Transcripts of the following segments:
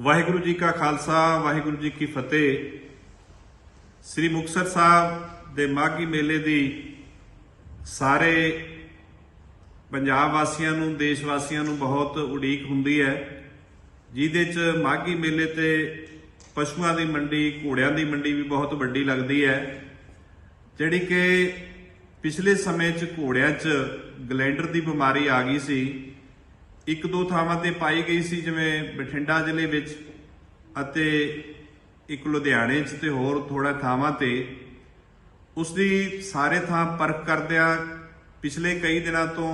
ਵਾਹਿਗੁਰੂ ਜੀ ਕਾ ਖਾਲਸਾ, ਵਾਹਿਗੁਰੂ ਜੀ ਕੀ ਫਤਿਹ। ਸ੍ਰੀ ਮੁਕਤਸਰ ਸਾਹਿਬ ਦੇ ਮਾਘੀ ਮੇਲੇ ਦੀ ਸਾਰੇ ਪੰਜਾਬ ਵਾਸੀਆਂ ਨੂੰ, ਦੇਸ਼ ਵਾਸੀਆਂ ਨੂੰ ਬਹੁਤ ਉਡੀਕ ਹੁੰਦੀ ਹੈ, ਜਿਹਦੇ ਚ ਮਾਘੀ ਮੇਲੇ ਤੇ ਪਸ਼ੂਆਂ ਦੀ ਮੰਡੀ, ਘੋੜਿਆਂ ਦੀ ਮੰਡੀ ਵੀ ਬਹੁਤ ਵੱਡੀ ਲੱਗਦੀ ਹੈ, ਜਿਹੜੀ ਕਿ ਪਿਛਲੇ ਸਮੇਂ ਚ ਘੋੜਿਆਂ ਚ ਗਲੈਂਡਰ ਦੀ ਬਿਮਾਰੀ ਆ ਗਈ ਸੀ। ਇੱਕ ਦੋ ਥਾਵਾਂ ਤੇ ਪਾਈ ਗਈ ਸੀ, ਜਿਵੇਂ ਬਠਿੰਡਾ ਜ਼ਿਲ੍ਹੇ ਵਿੱਚ ਅਤੇ ਇੱਕ ਲੁਧਿਆਣੇ 'ਚ ਤੇ ਹੋਰ ਥੋੜਾ ਥਾਵਾਂ ਤੇ। ਉਸ ਦੀ ਸਾਰੇ ਥਾਂ ਪਰਖ ਕਰਦਿਆਂ ਪਿਛਲੇ ਕਈ ਦਿਨਾਂ ਤੋਂ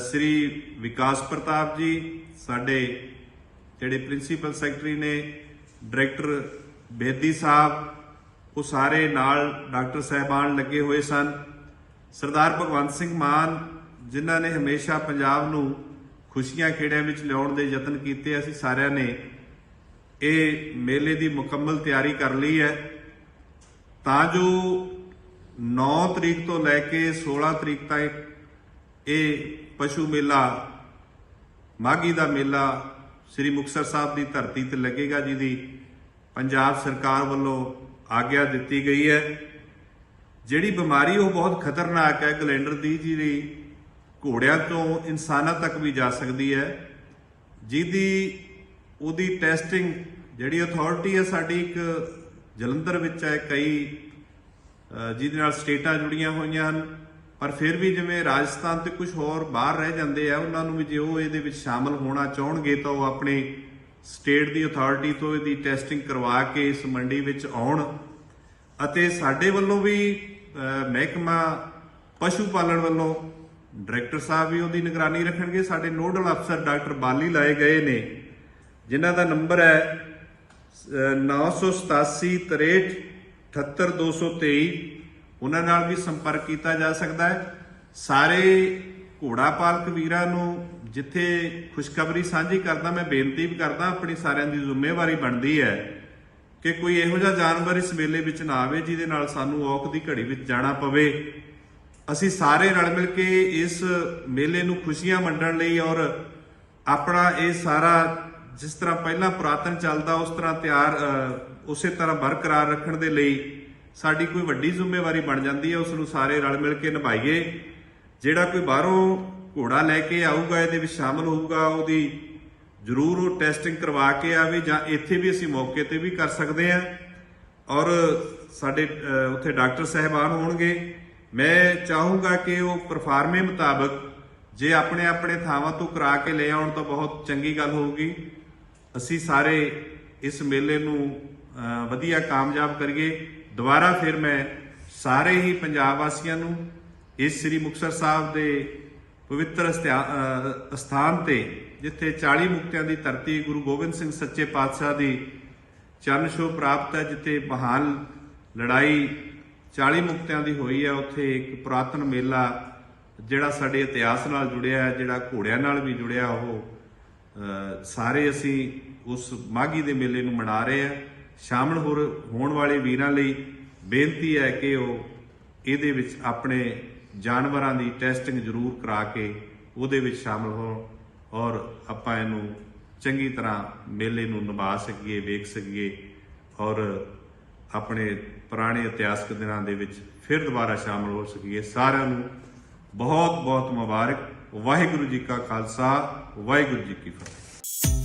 ਸ੍ਰੀ ਵਿਕਾਸ ਪ੍ਰਤਾਪ ਜੀ, ਸਾਡੇ ਜਿਹੜੇ ਪ੍ਰਿੰਸੀਪਲ ਸੈਕਟਰੀ ਨੇ, ਡਾਇਰੈਕਟਰ ਬੇਦੀ ਸਾਹਿਬ, ਉਹ ਸਾਰੇ ਨਾਲ ਡਾਕਟਰ ਸਾਹਿਬਾਨ ਲੱਗੇ ਹੋਏ ਸਨ। ਸਰਦਾਰ ਭਗਵੰਤ ਸਿੰਘ ਮਾਨ, ਜਿਨ੍ਹਾਂ ਨੇ ਹਮੇਸ਼ਾ ਪੰਜਾਬ ਨੂੰ ਖੁਸ਼ੀਆਂ ਖੇੜਿਆਂ ਵਿੱਚ ਲਿਆਉਣ ਦੇ ਯਤਨ ਕੀਤੇ, ਅਸੀਂ ਸਾਰਿਆਂ ਨੇ ਇਹ ਮੇਲੇ ਦੀ ਮੁਕੰਮਲ ਤਿਆਰੀ ਕਰ ਲਈ ਹੈ। ਤਾਂ ਜੋ 9 ਤਰੀਕ ਤੋਂ ਲੈ ਕੇ 16 ਤਰੀਕ ਤੱਕ ਇਹ ਪਸ਼ੂ ਮੇਲਾ, ਮਾਘੀ ਦਾ ਮੇਲਾ ਸ੍ਰੀ ਮੁਕਤਸਰ ਸਾਹਿਬ ਦੀ ਧਰਤੀ ਤੇ ਲੱਗੇਗਾ, ਜਿਹਦੀ ਪੰਜਾਬ ਸਰਕਾਰ ਵੱਲੋਂ ਆਗਿਆ ਦਿੱਤੀ ਗਈ ਹੈ। ਜਿਹੜੀ ਬਿਮਾਰੀ ਉਹ ਬਹੁਤ ਖਤਰਨਾਕ ਹੈ, ਗਲੈਂਡਰ ਦੀ ਜਿਹੜੀ ਘੋੜਿਆਂ ਤੋਂ ਇਨਸਾਨਾਂ ਤੱਕ ਵੀ ਜਾ ਸਕਦੀ ਹੈ, ਜਿਹਦੀ ਉਹਦੀ ਟੈਸਟਿੰਗ ਜਿਹੜੀ ਅਥਾਰਟੀ ਹੈ ਸਾਡੀ ਇੱਕ ਜਲੰਧਰ ਵਿੱਚ ਹੈ, ਕਈ ਜਿਹਦੇ ਨਾਲ ਸਟੇਟਾਂ ਜੁੜੀਆਂ ਹੋਈਆਂ ਹਨ, ਪਰ ਫਿਰ ਵੀ ਜਿਵੇਂ ਰਾਜਸਥਾਨ ਤੇ ਕੁਝ ਹੋਰ ਬਾਹਰ ਰਹਿ ਜਾਂਦੇ ਆ, ਉਹਨਾਂ ਨੂੰ ਵੀ ਜੇ ਉਹ ਇਹਦੇ ਵਿੱਚ ਸ਼ਾਮਲ ਹੋਣਾ ਚਾਹਣਗੇ ਤਾਂ ਉਹ ਆਪਣੇ ਸਟੇਟ ਦੀ ਅਥਾਰਟੀ ਤੋਂ ਇਹਦੀ ਟੈਸਟਿੰਗ ਕਰਵਾ ਕੇ ਇਸ ਮੰਡੀ ਵਿੱਚ ਆਉਣ ਅਤੇ ਸਾਡੇ ਵੱਲੋਂ ਵੀ ਮਹਿਕਮਾ ਪਸ਼ੂ ਪਾਲਣ ਵੱਲੋਂ ਡਾਇਰੈਕਟਰ ਸਾਹਿਬ ਵੀ ਉਹਦੀ ਨਿਗਰਾਨੀ ਰੱਖਣਗੇ। ਸਾਡੇ ਨੋਡਲ ਅਫਸਰ ਡਾਕਟਰ ਬਾਲੀ ਲਾਏ ਗਏ ਨੇ ਜਿਨ੍ਹਾਂ ਦਾ ਨੰਬਰ ਹੈ ਅਹ, 987 63 78223 ਉਹਨਾਂ ਨਾਲ ਵੀ ਸੰਪਰਕ ਕੀਤਾ ਜਾ ਸਕਦਾ ਹੈ। ਸਾਰੇ ਘੋੜਾ ਪਾਲਕ ਵੀਰਾਂ ਨੂੰ ਜਿੱਥੇ ਖੁਸ਼ਖਬਰੀ ਸਾਂਝੀ ਕਰਦਾ ਮੈਂ ਬੇਨਤੀ ਵੀ ਕਰਦਾ ਆਪਣੀ ਸਾਰਿਆਂ ਦੀ ਜ਼ਿੰਮੇਵਾਰੀ ਬਣਦੀ ਹੈ ਕਿ ਕੋਈ ਇਹੋ ਜਿਹਾ ਜਾਨਵਰ ਇਸ ਮੇਲੇ ਵਿੱਚ ਨਾ ਆਵੇ ਜਿਹਦੇ ਨਾਲ ਸਾਨੂੰ ਔਖ ਦੀ ਘੜੀ ਵਿੱਚ ਜਾਣਾ ਪਵੇ। ਅਸੀਂ ਸਾਰੇ ਰਲ ਮਿਲ ਕੇ ਇਸ ਮੇਲੇ ਨੂੰ ਖੁਸ਼ੀਆਂ ਵੰਡਣ ਲਈ ਔਰ ਆਪਣਾ ਇਹ ਸਾਰਾ ਜਿਸ ਤਰ੍ਹਾਂ ਪਹਿਲਾਂ ਪੁਰਾਤਨ ਚੱਲਦਾ, ਉਸ ਤਰ੍ਹਾਂ ਤਿਆਰ ਉਸੇ ਤਰ੍ਹਾਂ ਬਰਕਰਾਰ ਰੱਖਣ ਦੇ ਲਈ ਸਾਡੀ ਕੋਈ ਵੱਡੀ ਜ਼ਿੰਮੇਵਾਰੀ ਬਣ ਜਾਂਦੀ ਹੈ, ਉਸ ਨੂੰ ਸਾਰੇ ਰਲ ਮਿਲ ਕੇ ਨਿਭਾਈਏ। ਜਿਹੜਾ ਕੋਈ ਬਾਹਰੋਂ ਘੋੜਾ ਲੈ ਕੇ ਆਊਗਾ, ਇਹਦੇ ਵਿੱਚ ਸ਼ਾਮਲ ਹੋਊਗਾ, ਉਹਦੀ ਜ਼ਰੂਰ ਉਹ ਟੈਸਟਿੰਗ ਕਰਵਾ ਕੇ ਆਵੇ ਜਾਂ ਇੱਥੇ ਵੀ ਅਸੀਂ ਮੌਕੇ ਤੇ ਵੀ ਕਰ ਸਕਦੇ ਹਾਂ। ਔਰ ਸਾਡੇ ਉੱਥੇ ਡਾਕਟਰ ਸਾਹਿਬਾਨ ਹੋਣਗੇ। ਮੈਂ ਚਾਹੂੰਗਾ ਕਿ ਉਹ ਪਰਫਾਰਮੇ ਮੁਤਾਬਕ ਜੇ ਆਪਣੇ ਆਪਣੇ ਥਾਵਾਂ ਤੋਂ ਕਰਾ ਕੇ ਲੈ ਆਉਣ ਤਾਂ ਬਹੁਤ ਚੰਗੀ ਗੱਲ ਹੋਊਗੀ। ਅਸੀਂ ਸਾਰੇ ਇਸ ਮੇਲੇ ਨੂੰ ਵਧੀਆ ਕਾਮਯਾਬ ਕਰੀਏ। ਦੁਬਾਰਾ ਫਿਰ ਮੈਂ ਸਾਰੇ ਹੀ ਪੰਜਾਬ ਵਾਸੀਆਂ ਨੂੰ ਇਸ ਸ੍ਰੀ ਮੁਕਤਸਰ ਸਾਹਿਬ ਦੇ ਪਵਿੱਤਰ ਅਸਥਿਆ- ਅਸਥਾਨ ਤੇ, ਜਿੱਥੇ 40 ਮੁਕਤਿਆਂ ਦੀ ਧਰਤੀ ਗੁਰੂ ਗੋਬਿੰਦ ਸਿੰਘ ਸੱਚੇ ਪਾਤਸ਼ਾਹ ਦੀ ਚਰਨ ਛੋਹ ਪ੍ਰਾਪਤ ਹੈ, ਜਿੱਥੇ ਮਹਾਨ ਲੜਾਈ 40 ਮੁਕਤਿਆਂ ਦੀ ਹੋਈ ਹੈ ਉੱਥੇ ਇੱਕ ਪੁਰਾਤਨ ਮੇਲਾ ਜਿਹੜਾ ਸਾਡੇ ਇਤਿਹਾਸ ਨਾਲ ਜੁੜਿਆ ਹੈ, ਜਿਹੜਾ ਘੋੜਿਆਂ ਨਾਲ ਵੀ ਜੁੜਿਆ, ਉਹ ਸਾਰੇ ਅਸੀਂ ਉਸ ਮਾਘੀ ਦੇ ਮੇਲੇ ਨੂੰ ਮਨਾ ਰਹੇ ਹਾਂ। ਸ਼ਾਮਲ ਹੋ ਹੋਣ ਵਾਲੇ ਵੀਰਾਂ ਲਈ ਬੇਨਤੀ ਹੈ ਕਿ ਉਹ ਇਹਦੇ ਵਿੱਚ ਆਪਣੇ ਜਾਨਵਰਾਂ ਦੀ ਟੈਸਟਿੰਗ ਜ਼ਰੂਰ ਕਰਾ ਕੇ ਉਹਦੇ ਵਿੱਚ ਸ਼ਾਮਲ ਹੋਣ ਔਰ ਆਪਾਂ ਇਹਨੂੰ ਚੰਗੀ ਤਰ੍ਹਾਂ ਮੇਲੇ ਨੂੰ ਨਿਭਾ ਸਕੀਏ, ਵੇਖ ਸਕੀਏ ਔਰ ਆਪਣੇ ਪੁਰਾਣੇ ਇਤਿਹਾਸਕ ਦਿਨਾਂ ਦੇ ਵਿੱਚ ਫਿਰ ਦੁਬਾਰਾ ਸ਼ਾਮਲ ਹੋ ਸਕੀਏ। ਸਾਰਿਆਂ ਨੂੰ ਬਹੁਤ ਬਹੁਤ ਮੁਬਾਰਕ। ਵਾਹਿਗੁਰੂ ਜੀ ਕਾ ਖਾਲਸਾ, ਵਾਹਿਗੁਰੂ ਜੀ ਕੀ ਫਤਿਹ।